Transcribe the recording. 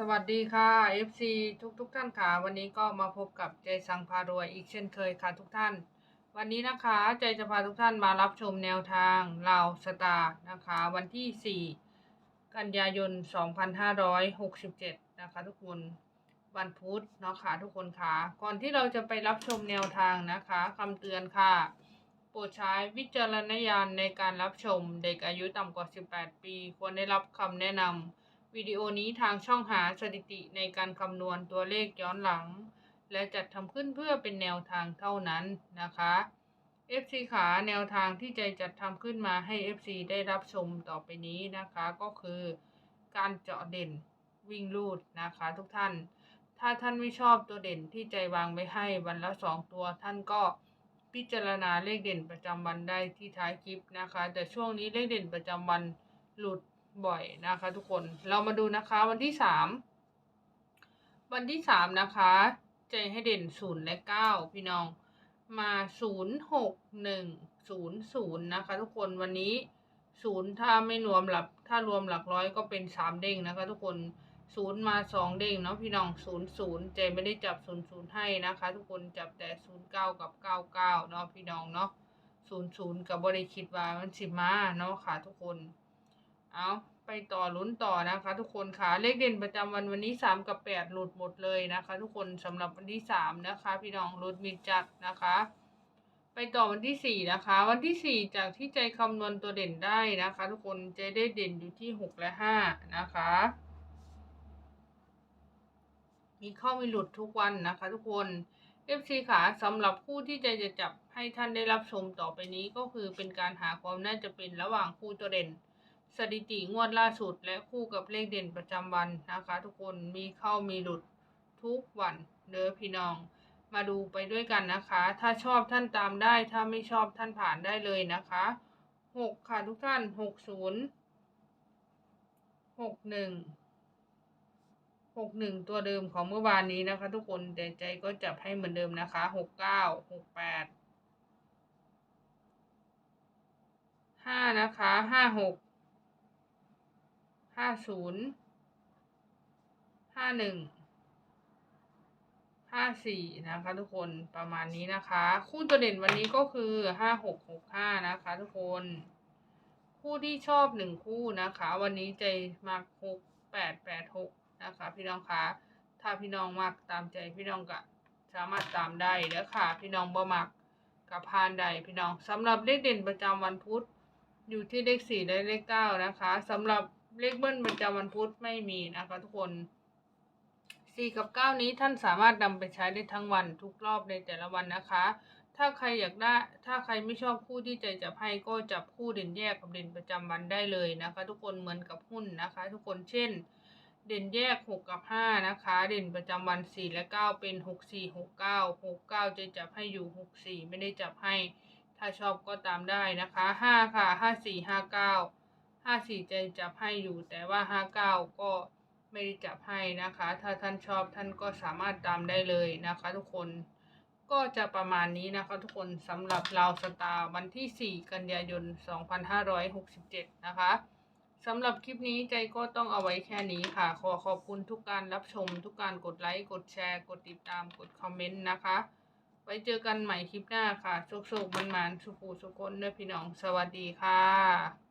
สวัสดีค่ะ FC ทุกทุกๆท่านค่ะ วันนี้ก็มาพบกับใจสังพารวยอีกเช่นเคยค่ะทุกท่าน วันนี้นะคะใจจะพาทุกท่านมารับชมแนวทางลาวสตาร์นะคะ วันที่ 4 กันยายน 2567 นะคะ ทุกคนวันพุธเนาะค่ะทุกคนค่ะ ก่อนที่เราจะไปรับชมแนวทางนะคะคำเตือนค่ะ โปรดใช้วิจารณญาณในการรับชมเด็กอายุต่ำกว่า 18 ปี ควรได้รับคำแนะนำ วิดีโอนี้ทางช่องหาสถิติในการคำนวณตัวเลขย้อนหลัง และจัดทำขึ้นเพื่อเป็นแนวทางเท่านั้นนะคะ FC ขาแนวทางที่ใจจัดทำขึ้นมาให้ FC ได้รับชมต่อไปนี้นะคะก็คือการเจาะเด่นวิ่งลูดนะคะทุกท่าน ถ้าท่านไม่ชอบตัวเด่นที่ใจวางไว้ให้วันละสองตัวท่านก็พิจารณาเลขเด่นประจำวันได้ที่ท้ายคลิปนะคะ แต่ช่วงนี้เลขเด่นประจำวันหลุด บ่อยนะคะทุกคนเรามาดูนะคะวันที่สามวันที่สามนะคะใจให้เด่นศูนย์และเก้าพี่น้องมาศูนย์หกหนึ่งศูนย์ศูนย์นะคะ ทุกคนวันนี้ศูนย์ถ้าไม่รวมหลักถ้ารวมหลักร้อยก็เป็นสามเด้งนะคะ ทุกคนศูนย์มาสองเด้งเนาะพี่น้องศูนย์ศูนย์เจไม่ได้จับศูนย์ศูนย์ให้นะคะ ทุกคนจับแต่ศูนย์เก้ากับเก้าเก้าเนาะพี่น้องเนาะศูนย์ศูนย์กับบริคิดว่ามันสิมาเนาะค่ะทุกคนเอา ไปต่อลุ้นต่อนะคะ ทุกคนค่ะเลขเด่นประจำวันวันนี้สามกับแปดหลุดหมดเลยนะคะ ทุกคนสำหรับวันที่สามนะคะ พี่น้องหลุดมิดจัดนะคะ ไปต่อวันที่สี่นะคะ วันที่สี่จากที่ใจคำนวณตัวเด่นได้นะคะ ทุกคนใจได้เด่นอยู่ที่หกและห้านะคะ มีเข้ามีหลุดทุกวันนะคะ ทุกคน FC ขาสำหรับคู่ที่ใจจะจับให้ท่านได้รับชมต่อไปนี้ก็คือเป็นการหาความน่าจะเป็นระหว่างคู่ตัวเด่น สถิติงวดล่าสุดและคู่กับเลขเด่นประจำวันนะคะ ทุกคนมีเข้ามีหลุดทุกวันเด้อพี่น้อง มาดูไปด้วยกันนะคะ ถ้าชอบท่านตามได้ ถ้าไม่ชอบท่านผ่านได้เลยนะคะหกค่ะทุกท่านหกศูนย์หกหนึ่งหกหนึ่งตัวเดิมของเมื่อวานนี้นะคะ ทุกคนแต่ใจก็จับให้เหมือนเดิมนะคะหกเก้าหกแปดห้านะคะห้าหก ห้าศูนย์ห้าหนึ่งห้าสี่นะคะทุกคนประมาณนี้นะคะ คู่ตัวเด่นวันนี้ก็คือห้าหกหกห้านะคะทุกคน คู่ที่ชอบหนึ่งคู่นะคะ วันนี้ใจมักหกแปดแปดหกนะคะ พี่น้องคะถ้าพี่น้องมักตามใจพี่น้องก็สามารถตามได้เด้อค่ะ พี่น้องบ่มักกับพานใดพี่น้องสำหรับเลขเด่นประจำวันพุธอยู่ที่เลขสี่และเลขเก้านะคะสำหรับ เลขเบิ้ลประจำวันพุธไม่มีนะคะทุกคนสี่กับเก้านี้ท่านสามารถนำไปใช้ได้ทั้งวันทุกรอบในแต่ละวันนะคะ ถ้าใครอยากได้ ถ้าใครไม่ชอบคู่ที่ใจจับให้ก็จับคู่เด่นแยกกับเด่นประจำวันได้เลยนะคะ ทุกคนเหมือนกับหุ้นนะคะ ทุกคนเช่น เด่นแยกหกกับห้านะคะ เด่นประจำวันสี่และเก้าเป็นหกสี่หกเก้าหกเก้าจะจับให้อยู่หกสี่ไม่ได้จับให้ ถ้าชอบก็ตามได้นะคะห้าค่ะห้าสี่ห้าเก้า ห้าสี่ใจจับให้อยู่แต่ว่าห้าเก้าก็ไม่ได้จับให้นะคะ ถ้าท่านชอบท่านก็สามารถตามได้เลยนะคะ ทุกคนก็จะประมาณนี้นะคะทุกคนสำหรับราวสตาร์วันที่ 4 กันยายน 2567 นะคะสำหรับคลิปนี้ใจก็ต้องเอาไว้แค่นี้ค่ะ ขอขอบคุณทุกการรับชม ทุกการกดไลค์ กดแชร์ กดติดตาม กดคอมเมนต์นะคะ ไว้เจอกันใหม่คลิปหน้าค่ะโชคๆมันๆสุขูสุขคนเด้อพี่น้อง สวัสดีค่ะ